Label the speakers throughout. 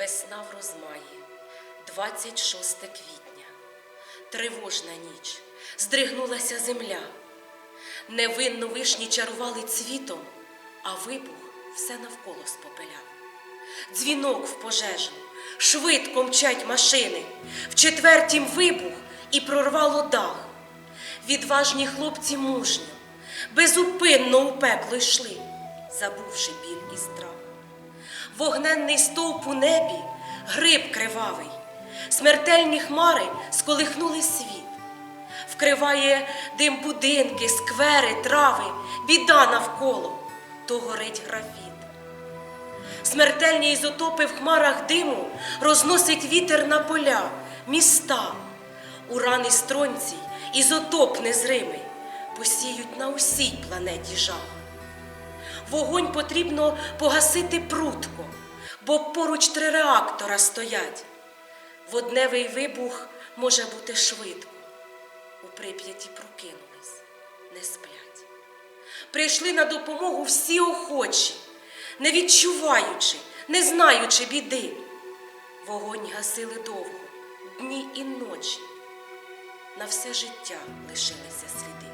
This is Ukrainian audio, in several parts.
Speaker 1: Весна в розмаї, 26 квітня, тривожна ніч, здригнулася земля. Невинно вишні чарували цвітом, а вибух все навколо спопеляв. Дзвінок в пожежу, швидко мчать машини, в четвертім вибух і прорвало дах. Відважні хлопці мужньо, безупинно у пекло йшли, забувши біль і страх. Вогненний стовп у небі, гриб кривавий, смертельні хмари сколихнули світ. Вкриває дим будинки, сквери, трави, біда навколо, то горить графіт. Смертельні ізотопи в хмарах диму розносить вітер на поля, міста. Уран і стронцій, ізотоп незримий, посіють на усій планеті жах. Вогонь потрібно погасити прутко, бо поруч три реактора стоять. Водневий вибух може бути швидко. У прип'яті прокинулись, не сплять. Прийшли на допомогу всі охочі, не відчуваючи, не знаючи біди. Вогонь гасили довго, дні і ночі. На все життя лишилися сліди.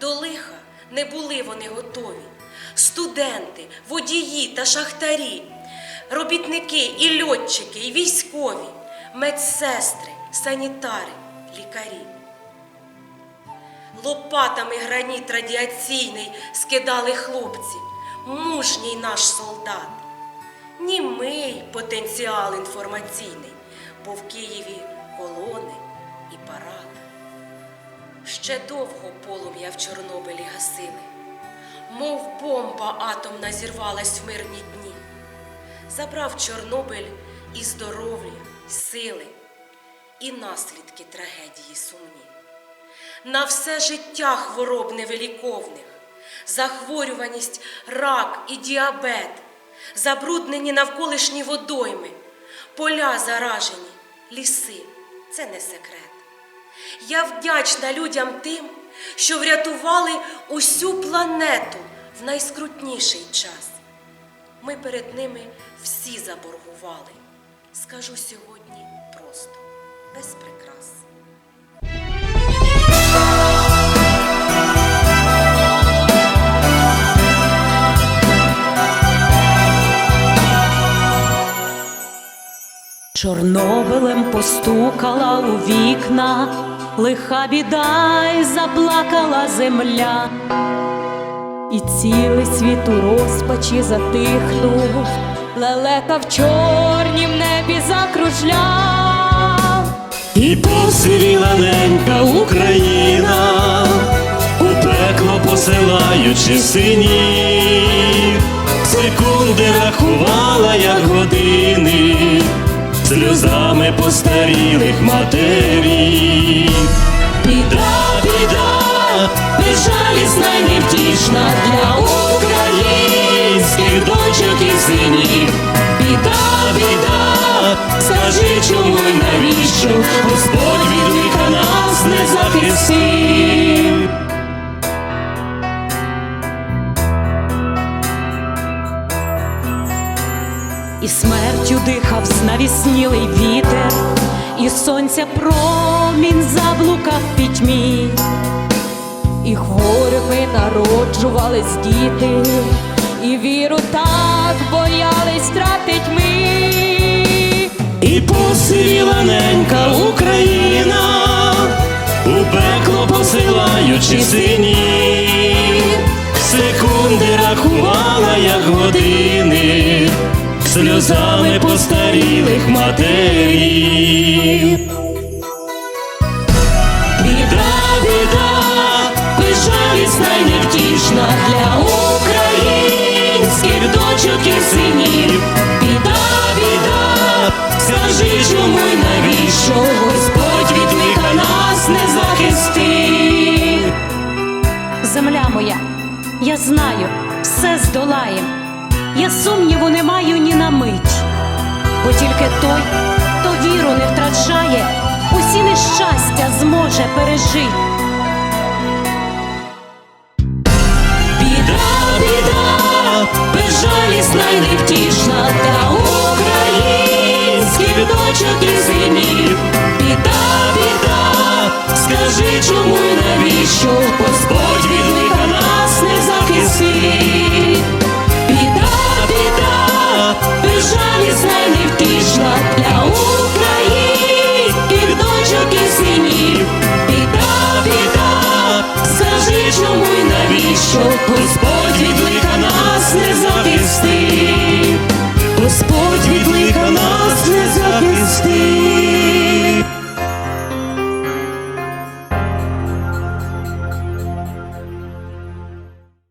Speaker 1: До лиха не були вони готові. Студенти, водії та шахтарі, робітники і льотчики, і військові, медсестри, санітари, лікарі. Лопатами граніт радіаційний скидали хлопці, мужній наш солдат. Німий потенціал інформаційний, бо в Києві колони і парад. Ще довго полум'я в Чорнобилі гасили, мов бомба атомна зірвалась в мирні дні. Забрав Чорнобиль і здоров'я, сили, і наслідки трагедії сумні. На все життя хвороб невиліковних, захворюваність, рак і діабет, забруднені навколишні водойми, поля заражені, ліси це не секрет. Я вдячна людям тим, що врятували усю планету в найскрутніший час. Ми перед ними всі заборгували. Скажу сьогодні просто, без прикрас.
Speaker 2: Чорнобилем постукала у вікна, лиха біда й заплакала земля, і цілий світ у розпачі затихнув, лелека в чорнім небі закружляв.
Speaker 3: І посивіла ненька Україна, у пекло посилаючи синів, секунди рахувала, як години, сльозами постарілих матерів. Біда, біда, безжалісна й невтішна для українських дочок і синів. Біда, біда, скажи, чому й навіщо Господь від лиха нас не захистив.
Speaker 2: І смертю дихав знавіснілий вітер, і сонця промінь заблукав пітьмі, і хворими народжувались діти, і віру так боялись тратить ми.
Speaker 3: І посивіла ненька сльозами постарілих матерів. Біда, біда, безжалісна й невтішна для українських дочок і синів. Біда, біда, скажи, чому й навіщо Господь від лиха нас не захистив.
Speaker 2: Земля моя, я знаю, все здолаєм. Я сумніву не маю ні на мить, бо тільки той, хто віру не втрачає, усі нещастя зможе пережити.
Speaker 3: Біда, біда, безжалісна й невтішна для України.
Speaker 2: дочок і синів. Біда, біда, скажи, чому й навіщо Господь Господь від нас не захистив.